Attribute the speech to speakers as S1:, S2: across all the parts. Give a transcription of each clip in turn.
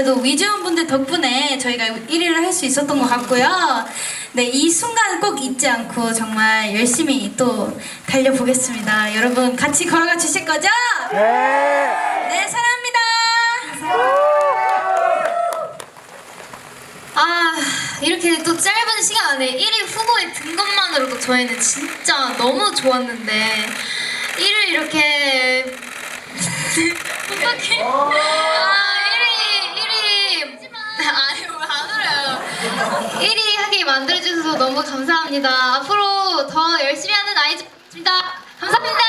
S1: 그래도 위즈원 분들 덕분에 저희가 1위를 할 수 있었던 것 같고요. 네, 이 순간 꼭 잊지 않고 정말 열심히 또 달려보겠습니다. 여러분 같이 걸어가 주실 거죠?
S2: 네.
S1: 네, 사랑합니다.
S3: 아 이렇게 또 짧은 시간 안에 1위 후보에 든 것만으로도 저희는 진짜 너무 좋았는데 1위 이렇게 어떡해 아 1위 1위 아니 왜안 울어요 1위 하게 만들어주셔서 너무 감사합니다 앞으로 더 열심히 하는 아이즈입니다 감사합니다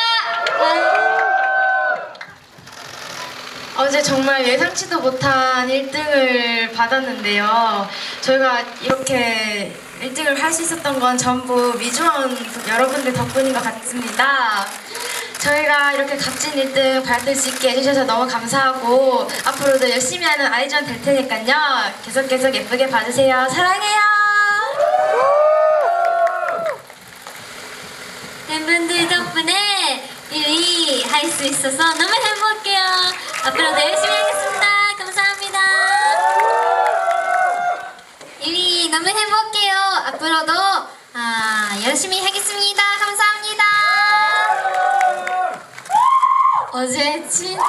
S3: 어제 정말 예상치도 못한 1등을 받았는데요. 저희가 이렇게 1등을 할 수 있었던 건 전부 미주원 여러분들 덕분인 것 같습니다. 저희가 이렇게 값진 1등 받을 수 있게 해주셔서 너무 감사하고 앞으로도 열심히 하는 아이즈원 될 테니까요. 계속 계속 예쁘게 봐주세요. 사랑해요.
S4: 팬분들 덕분에 1위 할 수 있어서 너무 행복해요. 앞으로도 열심히 하겠습니다. 감사합니다. 1위 너무 행복해요. 앞으로도 아, 열심히 하겠습니다. 감사합니다. 어제 진짜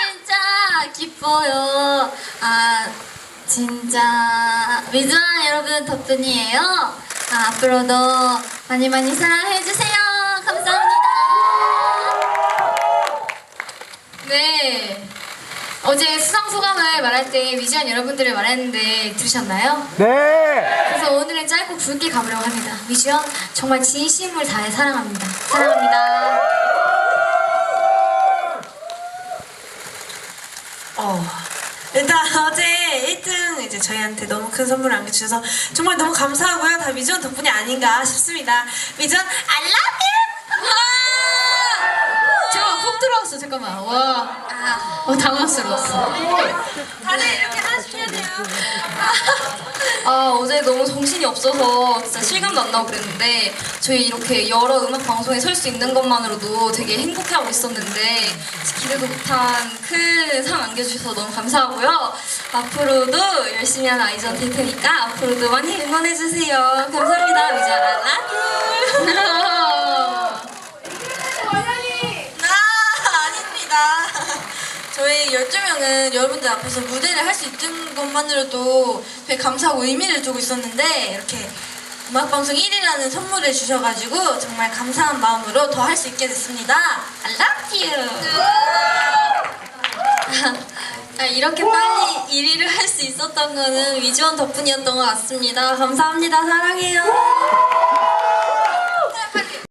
S4: 진짜 기뻐요. 아 진짜 미즈원 여러분 덕분이에요. 아, 앞으로도 많이 많이 사랑해 주세요.
S3: 네. 어제 수상 소감을 말할 때 미주원 여러분들을 말했는데 들으셨나요?
S2: 네.
S3: 그래서 오늘은 짧고 굵게 가보려고 합니다. 미주연 정말 진심을 다해 사랑합니다. 사랑합니다.
S5: 어. 일단 어제 1등 이제 저희한테 너무 큰 선물을 안겨주셔서 정말 너무 감사하고요. 다 미전 덕분이 아닌가 싶습니다. 미전 I love you!
S3: 제가 훅 들어왔어. 잠깐만. 와. 어, 당황스러웠어.
S5: 다들 이렇게 하시면 돼요.
S3: 아, 어제 너무 정신이 없어서 진짜 실감도 안 나고 그랬는데 저희 이렇게 여러 음악 방송에 설 수 있는 것만으로도 되게 행복해하고 있었는데 기대도 못한 큰 상 안겨주셔서 너무 감사하고요. 앞으로도 열심히 하는 아이전 될 테니까 앞으로도 많이 응원해주세요. 감사합니다. 미자 라 라뷰
S5: 아, 아닙니다. 저희 12명은 여러분들 앞에서 무대를 할 수 있는 것만으로도 되게 감사하고 의미를 두고 있었는데 이렇게 음악방송 1위라는 선물을 주셔가지고 정말 감사한 마음으로 더 할 수 있게 됐습니다. I love you!
S4: 아, 이렇게 빨리 1위를 할 수 있었던 거는 위즈원 덕분이었던 것 같습니다. 감사합니다. 사랑해요.